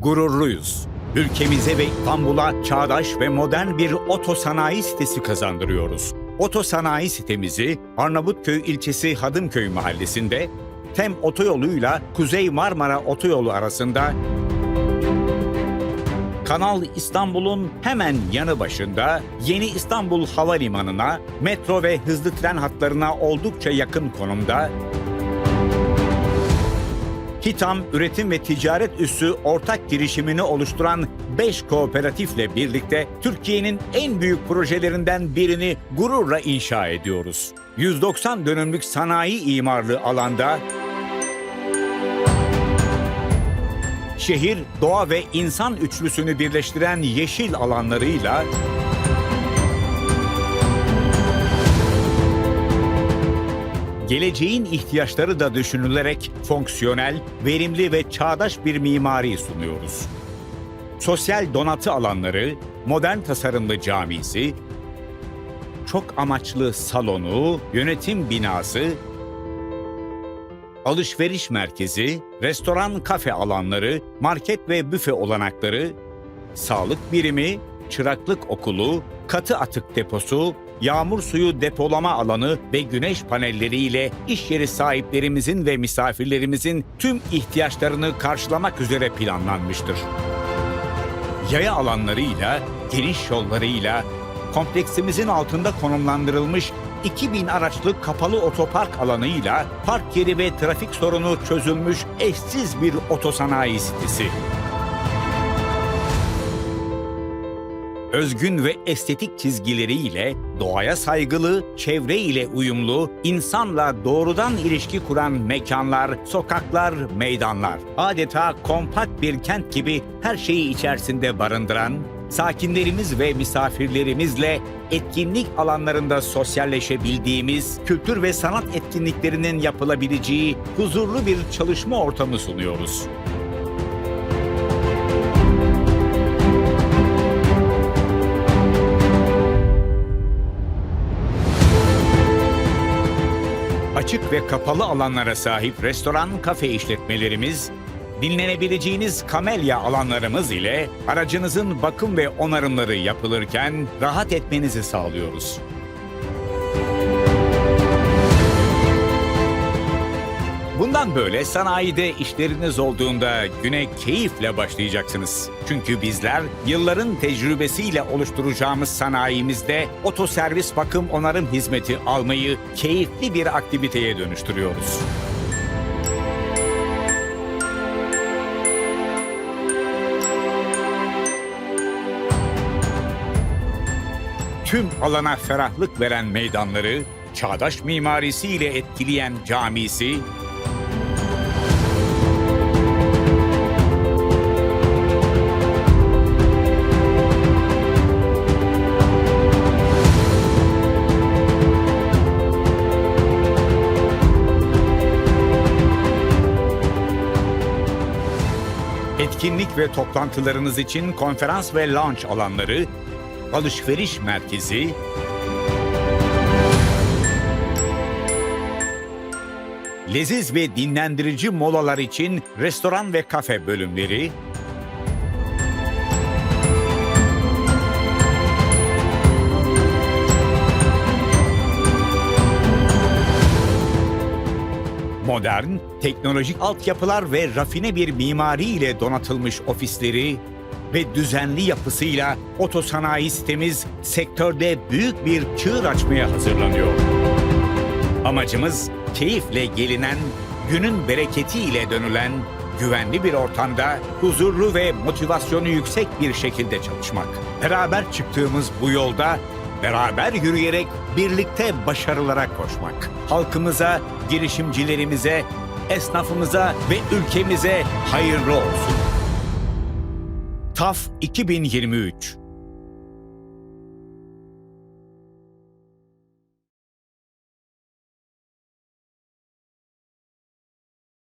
gururluyuz. Ülkemize ve İstanbul'a çağdaş ve modern bir otosanayi sitesi kazandırıyoruz. Otosanayi sitemizi Arnavutköy ilçesi Hadımköy mahallesinde Tem otoyoluyla Kuzey Marmara otoyolu arasında Kanal İstanbul'un hemen yanı başında Yeni İstanbul Havalimanı'na, metro ve hızlı tren hatlarına oldukça yakın konumda Hitam Üretim ve Ticaret Üssü ortak girişimini oluşturan 5 kooperatifle birlikte Türkiye'nin en büyük projelerinden birini gururla inşa ediyoruz. 190 dönümlük sanayi imarlı alanda şehir, doğa ve insan üçlüsünü birleştiren yeşil alanlarıyla geleceğin ihtiyaçları da düşünülerek fonksiyonel, verimli ve çağdaş bir mimari sunuyoruz. Sosyal donatı alanları, modern tasarımlı camisi, çok amaçlı salonu, yönetim binası, alışveriş merkezi, restoran kafe alanları, market ve büfe olanakları, sağlık birimi, çıraklık okulu, katı atık deposu, yağmur suyu depolama alanı ve güneş panelleriyle iş yeri sahiplerimizin ve misafirlerimizin tüm ihtiyaçlarını karşılamak üzere planlanmıştır. Yaya alanlarıyla, geniş yollarıyla, kompleksimizin altında konumlandırılmış 2000 araçlı kapalı otopark alanıyla park yeri ve trafik sorunu çözülmüş eşsiz bir otosanayi sitesi. Özgün ve estetik çizgileriyle doğaya saygılı, çevre ile uyumlu, insanla doğrudan ilişki kuran mekanlar, sokaklar, meydanlar. Adeta kompakt bir kent gibi her şeyi içerisinde barındıran, sakinlerimiz ve misafirlerimizle etkinlik alanlarında sosyalleşebildiğimiz, kültür ve sanat etkinliklerinin yapılabileceği huzurlu bir çalışma ortamı sunuyoruz. Açık ve kapalı alanlara sahip restoran, kafe işletmelerimiz, dinlenebileceğiniz kamelya alanlarımız ile aracınızın bakım ve onarımları yapılırken rahat etmenizi sağlıyoruz. Bundan böyle sanayide işleriniz olduğunda güne keyifle başlayacaksınız. Çünkü bizler yılların tecrübesiyle oluşturacağımız sanayimizde otoservis bakım onarım hizmeti almayı keyifli bir aktiviteye dönüştürüyoruz. Tüm alana ferahlık veren meydanları, çağdaş mimarisiyle etkileyen camisi, etkinlik ve toplantılarınız için konferans ve lounge alanları, alışveriş merkezi, leziz ve dinlendirici molalar için restoran ve kafe bölümleri, modern, teknolojik altyapılar ve rafine bir mimari ile donatılmış ofisleri ve düzenli yapısıyla otosanayi sitemiz sektörde büyük bir çığır açmaya hazırlanıyor. Amacımız keyifle gelinen, günün bereketiyle dönülen, güvenli bir ortamda huzurlu ve motivasyonu yüksek bir şekilde çalışmak. Beraber çıktığımız bu yolda beraber yürüyerek birlikte başarılara koşmak. Halkımıza, girişimcilerimize, esnafımıza ve ülkemize hayırlı olsun. TAF 2023